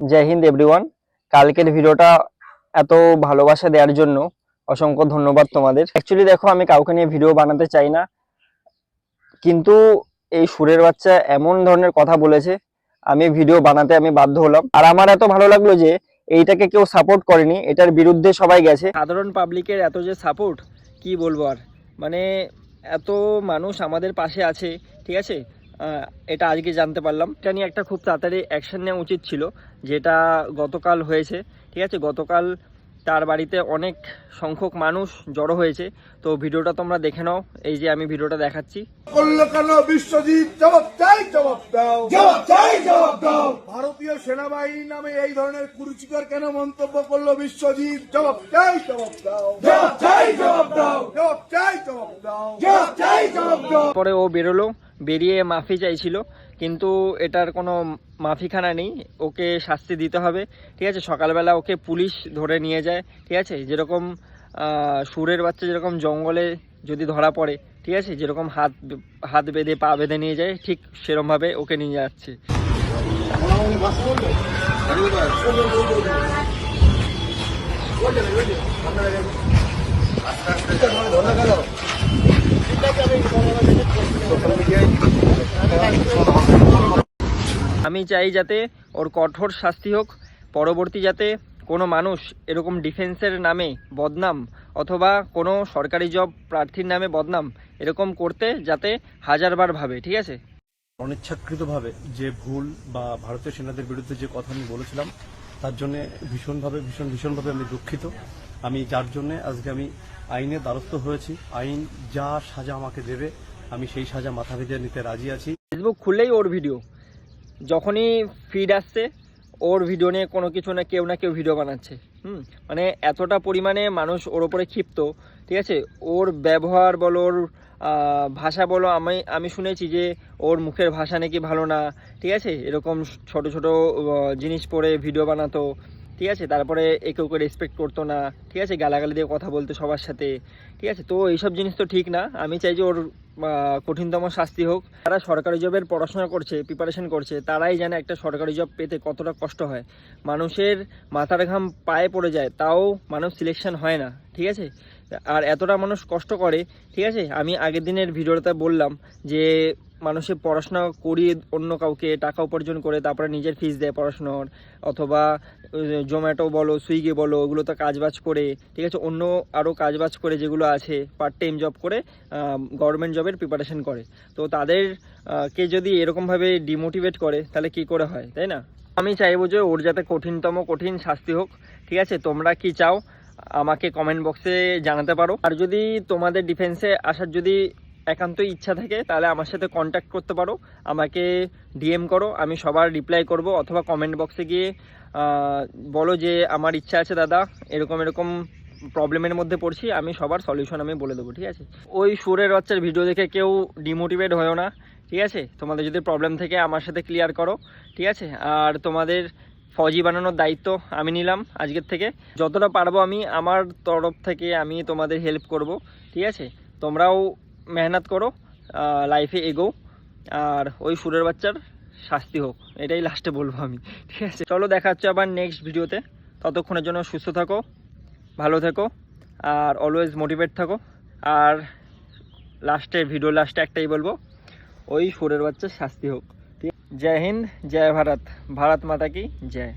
জয় Hind everyone কালকের ভিডিওটা এত ভালোবাসা দেওয়ার জন্য অসংখ্য ধন্যবাদ তোমাদের। অ্যাকচুয়ালি দেখো, আমি কাউকে নিয়ে ভিডিও বানাতে চাই না। কিন্তু এই সুরের বাচ্চা এমন ধরনের কথা বলেছে, আমি ভিডিও বানাতে আমি বাধ্য হলাম। আর আমার এত ভালো লাগল যে এইটাকে কেউ সাপোর্ট করেনি, এটার বিরুদ্ধে সবাই গেছে। সাধারণ পাবলিকের এত যে সাপোর্ট কি বলব আর? মানে এত মানুষ আমাদের পাশে আছে, ঠিক আছে? এটা আজকে জানতে পারলাম। এটা নিয়ে একটা খুব তাড়াতাড়ি অ্যাকশন নেওয়া উচিত ছিল যেটা গতকাল হয়েছে ঠিক আছে? গতকাল তার বাড়িতে অনেক সংখ্যক মানুষ জড়ো হয়েছে। তো ভিডিওটা তোমরা দেখে নাও এই যে আমি ভিডিওটা দেখাচ্ছি। বিশ্বজিৎ? জবাব চাই জবাব দাও। জবাব চাই জবাব দাও। ভারতীয় সেনাবাহিনী নামে এই ধরনের কুরুচিকর কেন মন্তব্য করল বিশ্বজিৎ? জবাব চাই জবাব দাও। জবাব চাই জবাব দাও। জবাব চাই জবাব দাও। জবাব চাই জবাব দাও। পরে ও বেরোলো বেরিয়ে মাফি চাইছিল কিন্তু এটার কোনো মাফিখানা নেই ওকে শাস্তি দিতে হবে ঠিক আছে সকালবেলা ওকে পুলিশ ধরে নিয়ে যায় ঠিক আছে যেরকম সুরের বাচ্চা যেরকম জঙ্গলে যদি ধরা পড়ে ঠিক আছে যেরকম হাত হাত বেঁধে পা বেঁধে নিয়ে যায় ঠিক সেরমভাবে ওকে নিয়ে যাচ্ছে আমি চাই যাতে ওর কঠোর শাস্তি হোক পরবর্তী যাতে কোনো মানুষ এরকম ডিফেন্সের নামে বদনাম অথবা কোনো সরকারি জব প্রার্থীর নামে বদনাম এরকম করতে যাতে হাজারবার ভাবে ঠিক আছে? অনিচ্ছাকৃতভাবে যে ভুল বা ভারতীয় সেনাদের বিরুদ্ধে যে কথা আমি বলেছিলাম তার জন্য ভীষণভাবে ভীষণ ভীষণভাবে আমি দুঃখিত। আমি যার জন্য আজকে আমি আইনের দ্বারস্থ হয়েছি আইন যা সাজা আমাকে দেবে আমি সেই সাজা মাথা ভেজে নিতে রাজি আছি। ফেসবুক খুললেই ওর ভিডিও যখনই ফিড আসছে, ওর ভিডিও নিয়ে কোনো কিছু না কেউ না কেউ ভিডিও বানাচ্ছে। হুম? মানে এতটা পরিমাণে মানুষ ওর ওপরে ক্ষিপ্ত, ঠিক আছে? ওর ব্যবহার বলো, ওর ভাষা বলো, আমি আমি শুনেছি যে ওর মুখের ভাষা নাকি ভালো না, ঠিক আছে? এরকম ছোট ছোট জিনিস পরে ভিডিও বানাতো, ঠিক আছে? তারপরে একে ওকে রেসপেক্ট করতো না, ঠিক আছে? গালাগালি দিয়ে কথা বলতো সবার সাথে, ঠিক আছে? তো এইসব জিনিস তো ঠিক না। আমি চাই যে ওর কঠিনতম শাস্তি হোক তারা সরকারি জবের পড়াশোনা করছে প্রিপারেশন করছে, তারাই জানে একটা সরকারি জব পেতে কতটা কষ্ট হয়। মানুষের মাথার ঘাম পায়ে পড়ে যায়, তাও মানুষ সিলেকশন হয় না, ঠিক আছে? আর এতটা মানুষ কষ্ট করে, ঠিক আছে? আমি আগের দিনের ভিডিওটা বললাম যে মানুষের পড়াশোনা করিয়ে অন্য কাউকে টাকা উপার্জন করে তারপরে নিজের ফিস দেয় পড়াশোনার, অথবা জোম্যাটো বলো, সুইগি বলো ওগুলোতে কাজবাজ করে, ঠিক আছে? অন্য আরও কাজবাজ করে যেগুলো আছে পার্ট টাইম জব করে গভর্নমেন্ট জবের প্রিপারেশন করে। তো তাদের কে যদি এরকমভাবে ডিমোটিভেট করে, তাহলে কি করে হয়, তাই না? আমি চাইব যে ওর যাতে কঠিনতম কঠিন শাস্তি হোক, ঠিক আছে? তোমরা কি চাও, আমাকে কমেন্ট বক্সে জানাতে পারো। আর যদি তোমাদের ডিফেন্সে আসার যদি একান্তই ইচ্ছা থাকে, তাহলে আমার সাথে কন্ট্যাক্ট করতে পারো। আমাকে ডিএম করো, আমি সবার রিপ্লাই করব অথবা কমেন্ট বক্সে গিয়ে বলো যে আমার ইচ্ছা আছে দাদা, এরকম এরকম প্রবলেমের মধ্যে পড়ছি, আমি সবার সলিউশন আমি বলে দেবো, ঠিক আছে? ওই সুরের বাচ্চার ভিডিও দেখে কেউ ডিমোটিভেট হয়েও না, ঠিক আছে? তোমাদের যদি প্রবলেম থেকে আমার সাথে ক্লিয়ার করো, ঠিক আছে? আর তোমাদের ফৌজি বানানোর দায়িত্ব আমি নিলাম আজকের থেকে। যতটা পারব আমি আমার তরফ থেকে আমি তোমাদের হেল্প করব, ঠিক আছে? তোমরাও মেহনত করো লাইফে এগো, আর ওই সুরের বাচ্চার শাস্তি হোক, এটাই লাস্টে বলব আমি, ঠিক আছে? চলো দেখা হচ্ছে আবার নেক্সট ভিডিওতে ততক্ষণের জন্য সুস্থ থাকো, ভালো থেকো, আর অলওয়েজ মোটিভেট থাকো, আর লাস্টে ভিডিও লাস্টে একটাই বলব, ওই সুরের বাচ্চার শাস্তি হোক, ঠিক জয় হিন্দ, জয় ভারত ভারত মাতা কি, জয়।